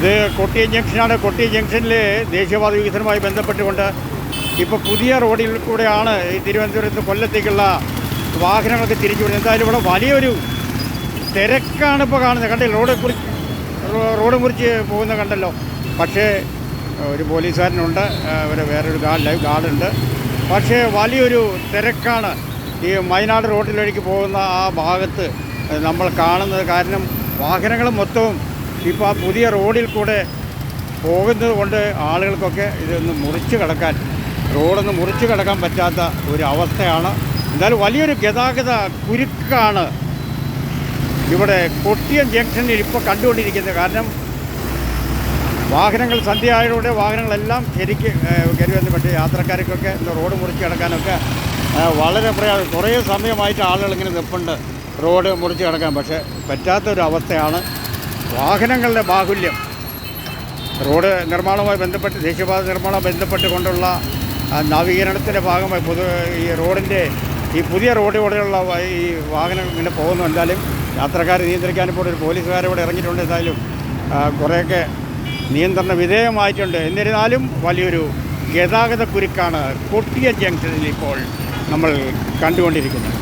ഇത് കൊട്ടിയ ജംഗ്ഷനാണ്. കൊട്ടിയ ജംഗ്ഷനിൽ ദേശീയപാത വികസനവുമായി ബന്ധപ്പെട്ടുകൊണ്ട് ഇപ്പോൾ പുതിയ റോഡിൽ കൂടെയാണ് ഈ തിരുവനന്തപുരത്ത് കൊല്ലത്തേക്കുള്ള വാഹനങ്ങളൊക്കെ തിരിച്ചു വിടുന്നത് എന്തായാലും ഇവിടെ വലിയൊരു തിരക്കാണ് ഇപ്പോൾ കാണുന്നത്. കണ്ടില്ല റോഡ് കുറിച്ച് റോഡ് മുറിച്ച് പോകുന്ന കണ്ടല്ലോ. പക്ഷേ ഒരു പോലീസുകാരനുണ്ട്. ഒരു വേറൊരു ഗാർഡ് ഗാർഡുണ്ട്. പക്ഷേ വലിയൊരു തിരക്കാണ് ഈ വയനാട് റോഡിലേക്ക് പോകുന്ന ആ ഭാഗത്ത് നമ്മൾ കാണുന്നത്. കാരണം വാഹനങ്ങൾ മൊത്തവും ഇപ്പോൾ ആ പുതിയ റോഡിൽ കൂടെ പോകുന്നത് കൊണ്ട് ആളുകൾക്കൊക്കെ ഇതൊന്ന് മുറിച്ച് കിടക്കാൻ റോഡൊന്ന് മുറിച്ച് കിടക്കാൻ പറ്റാത്ത ഒരു അവസ്ഥയാണ്. എന്തായാലും വലിയൊരു ഗതാഗത കുരുക്കാണ് ഇവിടെ കൊട്ടിയം ജംഗ്ഷനിൽ ഇപ്പോൾ കണ്ടുകൊണ്ടിരിക്കുന്നത്. കാരണം വാഹനങ്ങൾ സന്ധ്യ ആയതോടെ വാഹനങ്ങളെല്ലാം ശരിക്ക് കരുവെന്ന് പറ്റിയ യാത്രക്കാർക്കൊക്കെ റോഡ് മുറിച്ച് കിടക്കാനൊക്കെ വളരെ പ്രയാസം കുറേ സമയമായിട്ട് ആളുകൾ ഇങ്ങനെ നിൽപ്പുണ്ട് റോഡ് മുറിച്ച് കിടക്കാൻ. പക്ഷേ പറ്റാത്തൊരു അവസ്ഥയാണ് വാഹനങ്ങളുടെ ബാഹുല്യം. റോഡ് നിർമ്മാണവുമായി ബന്ധപ്പെട്ട് ദേശീയപാത നിർമ്മാണവുമായി ബന്ധപ്പെട്ടുകൊണ്ടുള്ള കൊണ്ടുള്ള നവീകരണത്തിന്റെ ഭാഗമായി പൊതു ഈ റോഡിന്റെ ഈ പുതിയ റോഡിലൂടെയുള്ള ഈ വാഹനങ്ങൾ ഇങ്ങനെ പോകുന്നു. എന്തായാലും യാത്രക്കാരെ നിയന്ത്രിക്കാൻ ഇപ്പോൾ ഒരു പോലീസുകാരോട് ഇറങ്ങിയിട്ടുണ്ട്. എന്തായാലും കുറേയൊക്കെ നിയന്ത്രണ വിധേയമായിട്ടുണ്ട്. എന്നിരുന്നാലും വലിയൊരു ഗതാഗത കുരുക്കാണ് കൊട്ടിയ ജംഗ്ഷനിൽ ഇപ്പോൾ നമ്മൾ കണ്ടുകൊണ്ടിരിക്കുന്നത്.